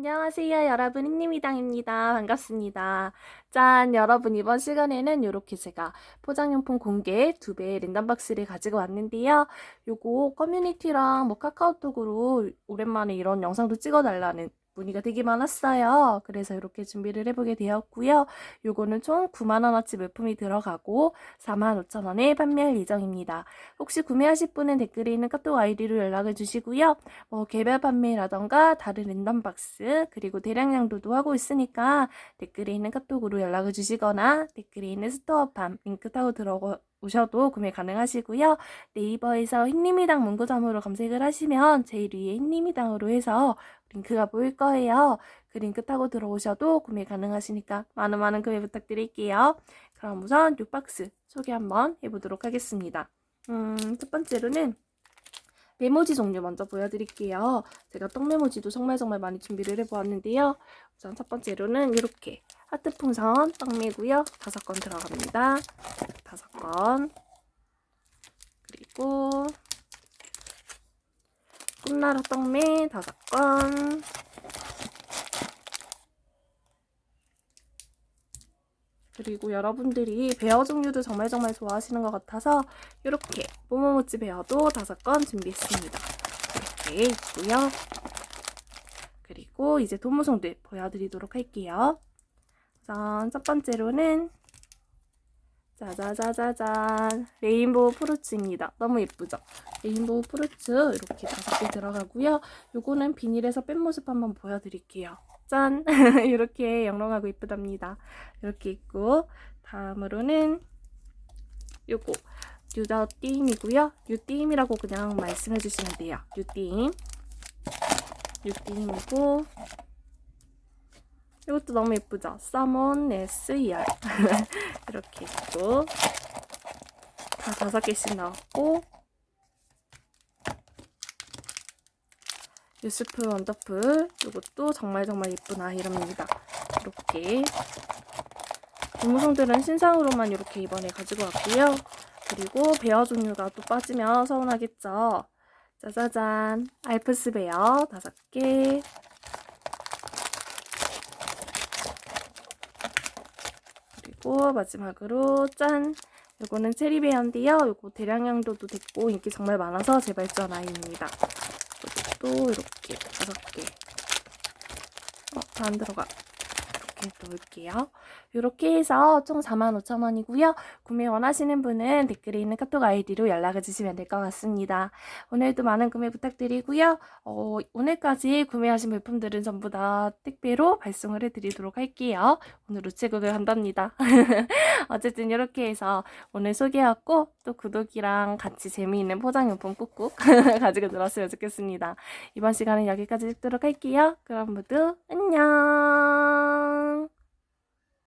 안녕하세요, 여러분. 흰님이당입니다. 반갑습니다. 짠, 여러분. 이번 시간에는 이렇게 제가 포장용품 공개 두 배 랜덤박스를 가지고 왔는데요. 요거 커뮤니티랑 뭐 카카오톡으로 오랜만에 이런 영상도 찍어달라는 문의가 되게 많았어요. 그래서 이렇게 준비를 해보게 되었고요. 요거는 총 9만원어치 물품이 들어가고 45,000원에 판매할 예정입니다. 혹시 구매하실 분은 댓글에 있는 카톡 아이디로 연락을 주시고요. 뭐 개별 판매라던가 다른 랜덤 박스 그리고 대량량도도 하고 있으니까 댓글에 있는 카톡으로 연락을 주시거나 댓글에 있는 스토어팜 링크 타고 들어 오셔도 구매 가능하시고요. 네이버에서 흰님이당 문구점으로 검색을 하시면 제일 위에 흰님이당으로 해서 링크가 보일 거예요. 그 링크 타고 들어오셔도 구매 가능하시니까 많은 많은 구매 부탁드릴게요. 그럼 우선 이 박스 소개 한번 해보도록 하겠습니다. 음, 첫 번째로는 메모지 종류 먼저 보여드릴게요. 제가 떡 메모지도 정말 정말 많이 준비를 해보았는데요. 우선 첫 번째로는 이렇게 하트 풍선 떡메고요. 다섯 건 들어갑니다. 다섯 건. 그리고 꿈나라 떡메 다섯 건. 그리고 여러분들이 베어 종류도 정말 정말 좋아하시는 것 같아서 이렇게 모모모찌 베어도 다섯 건 준비했습니다. 이렇게 있고요. 그리고 이제 도무송들 보여드리도록 할게요. 짠, 첫 번째로는 짜자자자잔 레인보우 프루츠입니다. 너무 예쁘죠? 레인보우 프루츠 이렇게 다섯 개 들어가고요. 요거는 비닐에서 뺀 모습 한번 보여드릴게요. 짠! 이렇게 영롱하고 예쁘답니다. 이렇게 있고 다음으로는 요거 뉴더띠임이고요. 뉴띠임이라고 그냥 말씀해 주시면 돼요. 뉴띠임 뉴띠임이고 이것도 너무 예쁘죠? 사몬 SER 이렇게 있고 다 다섯 개씩 나왔고 유스프 원더풀 이것도 정말 정말 예쁜 아이템입니다. 이렇게 고무송들은 신상으로만 이렇게 이번에 가지고 왔고요. 그리고 베어 종류가 또 빠지면 서운하겠죠. 짜자잔 알프스 베어 다섯 개 그리고 마지막으로 짠 요거는 체리베어인데요. 요거 대량량도도 됐고 인기 정말 많아서 재발전 아이입니다. 이것도 이렇게 다섯 개. 어, 다 안 들어가. 놓을게요. 이렇게 해서 총 45,000원이고요. 구매 원하시는 분은 댓글에 있는 카톡 아이디로 연락을 주시면 될 것 같습니다. 오늘도 많은 구매 부탁드리고요. 어, 오늘까지 구매하신 물품들은 전부 다 택배로 발송을 해드리도록 할게요. 오늘 우체국을 한답니다. 어쨌든 이렇게 해서 오늘 소개했고 또 구독이랑 같이 재미있는 포장용품 꾹꾹 가지고 들었으면 좋겠습니다. 이번 시간은 여기까지 찍도록 할게요. 그럼 모두 안녕!